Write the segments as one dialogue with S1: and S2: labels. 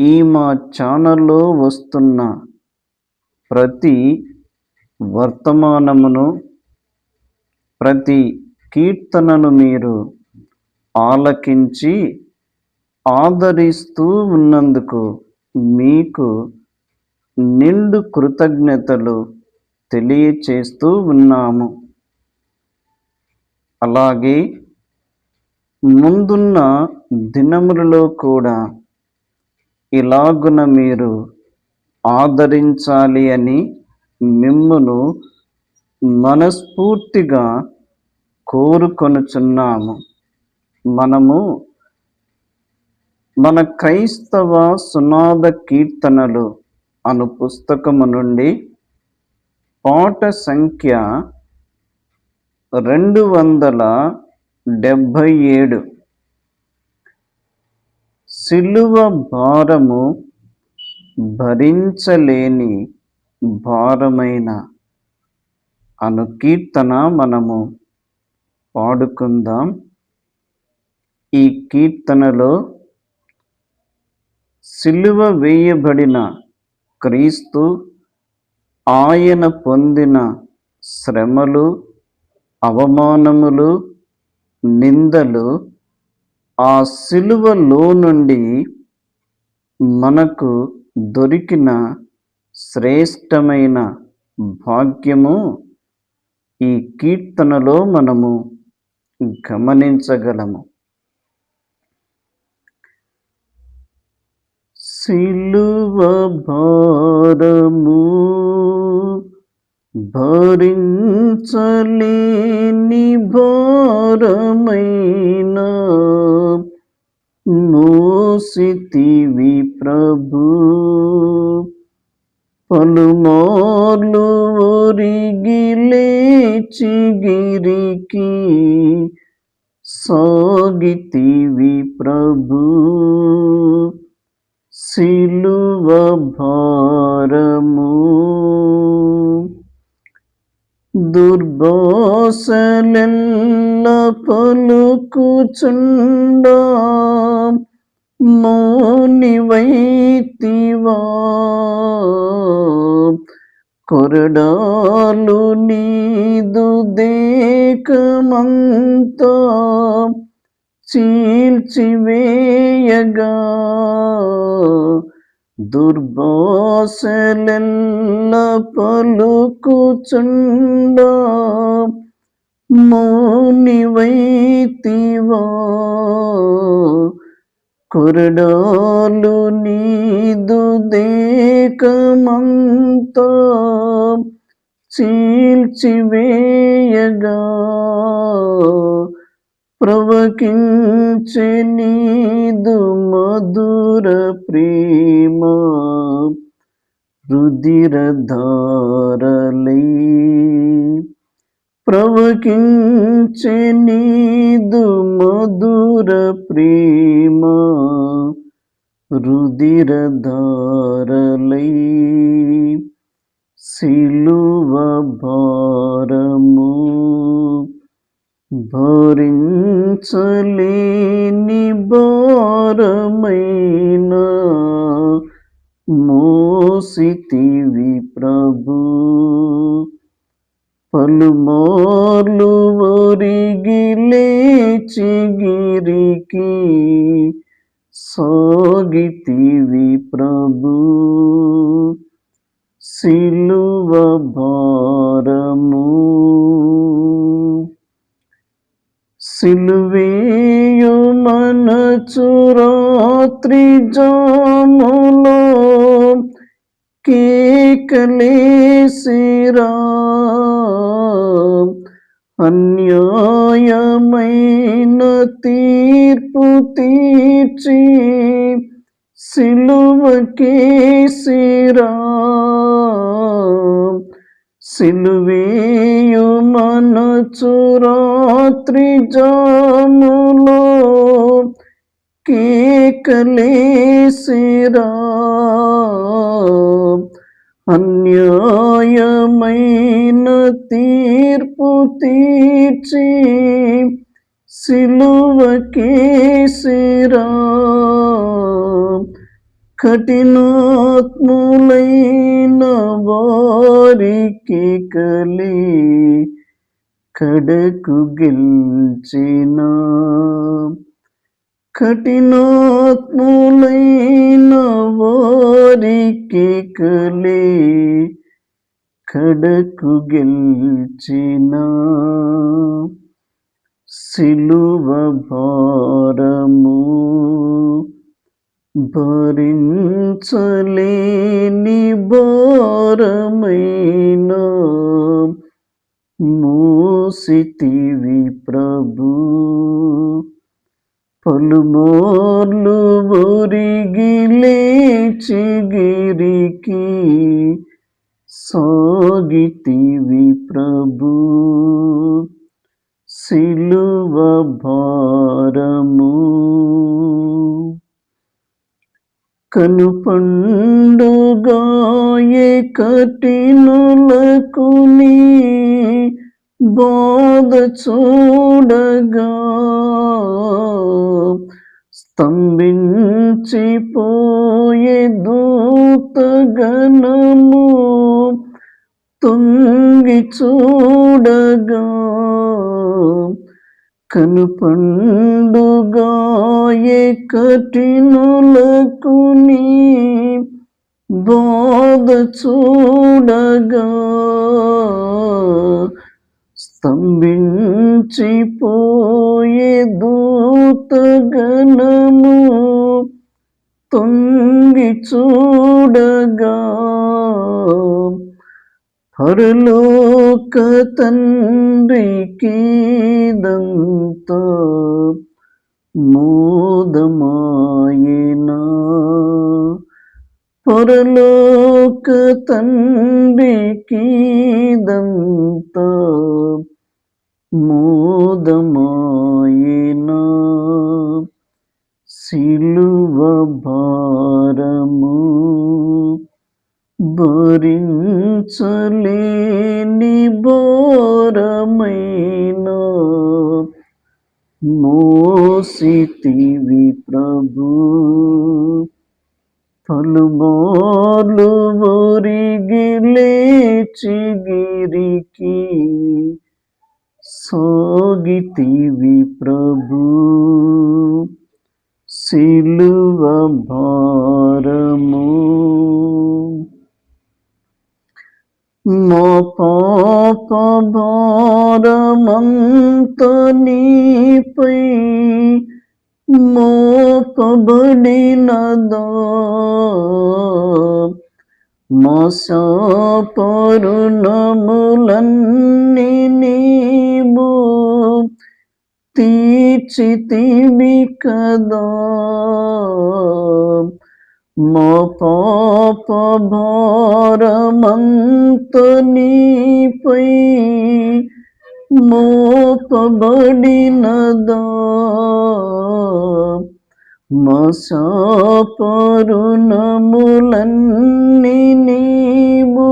S1: ఈ మా ఛానల్లో వస్తున్న ప్రతి వర్తమానమును ప్రతి కీర్తనను మీరు ఆలకించి ఆదరిస్తూ ఉన్నందుకు మీకు నిండు కృతజ్ఞతలు తెలియచేస్తూ ఉన్నాము. అలాగే ముందున్న దినములలో కూడా ఇలాగున మీరు ఆదరించాలి అని మిమ్మును మనస్ఫూర్తిగా కోరుకొనుచున్నాము. మనము మన క్రైస్తవ సునాద కీర్తనలు అను పుస్తకము నుండి పాట సంఖ్య రెండు వందల డెబ్భై ఏడు. సిలువ భారము భరించలేని భారమైన అనుకీర్తన మనము పాడుకుందాం. ఈ కీర్తనలో సిలువ వేయబడిన క్రీస్తు ఆయన పొందిన శ్రమలు అవమానములు నిందలు ఆ సిలువలో నుండి మనకు దొరికిన శ్రేష్టమైన భాగ్యము ఈ కీర్తనలో మనము గమనించగలము. సిలువ భారము భరించలేని భారమైన మోసితివి ప్రభు. పలుమార్లు ఒరిగి లేచి గిరికి సాగితివి ప్రభు. సిలువ భారము దుర్భాషలెల్ల పలుకుచుండా. మౌనివైతివా. కొరడాలు నీదు దేకమంతా. చీల్చివేయగా దుర్భాషలెల్ల పలుకుచుండ మౌనివైతివా కొరడాలు నీదు దేకమంతా చీల్చివేయగా. ప్రవకించే నీదు మధుర ప్రేమ రుదిరధారలై ప్రవకించే నీదు మధుర ప్రేమ రుదిరధారలై సిలువ భారము భరించలేని భారమైన మోసితివి ప్రభు. పలుమార్లు ఒరిగి లేచిగిరికి సాగితివి ప్రభు. సిలువ సిలువేయు మనచు రాత్రి జాములో కేకలేసిరా. అన్యాయమైన తీర్పు తీర్చి సిలువకేసిరా సిలువే రాత్రి జాములో కేకలేసిరా. అన్యాయమైన తీర్పు తీర్చి సిలువకేసిరా కఠినాత్ములైన వారికి కలీ కడకు గెలిచిన కఠినాత్ములైన వారికి కలి కడకు గెలిచిన సిలువ భారము భరించలేని భారమైన. మోసితివి ప్రభు. పలుమోర్లు మురిగి లేచి గిరికి సాగితివి ప్రభు. సిలువ భారము కనుపండుగాయే కఠినులకు నీ బోధ చూడగా స్తంభించిపోయే దూతగణము తొంగి చూడగా కనుపండుగాయే కఠినులకు నీ బోధ చూడగా స్తంభించిపోయే దూతగణము తొంగి చూడగా పరలోక తండ్రికి దంత మోదమా పరలోక తండ్రికి దంత మోదమాయనా సిలువ భారము భరించలేని భారమైన మోసితివి ప్రభు పలుమార్లు ఒరిగి లేచి సోగితివి ప్రభు. సిలువ భారము. మా పాప భారమంత నీపై మోపబడినదా. మా నీవు తీర్చితివి కదా మా పాప భారమంత నీపై మోపబడినదా? మా నీవు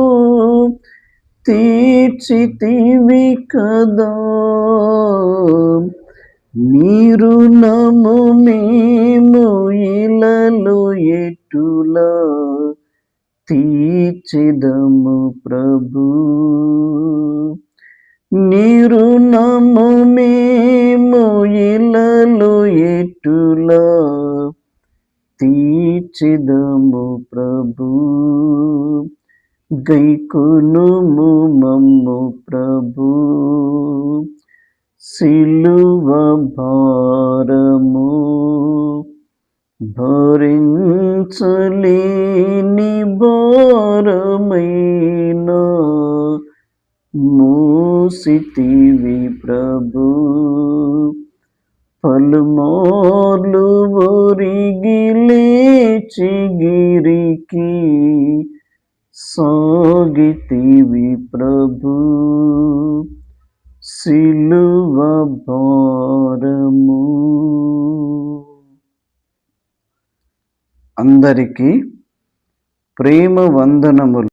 S1: తీర్చితివి కదా? నీరు నము మేము ఇలలు ఎటులా తీర్చిదము ప్రభు? నీరు నము మేము ఇలలు ఎటులా తీర్చిదము ప్రభు. గైకునుము మమ్ము ప్రభు. సిలువ భారము భరించలేని భారము మోసితివి ప్రభు. పలుమార్లు ఒరిగి లేచి సాగితివి ప్రభు. సిలువ భారము. అందరికీ ప్రేమ వందనములు.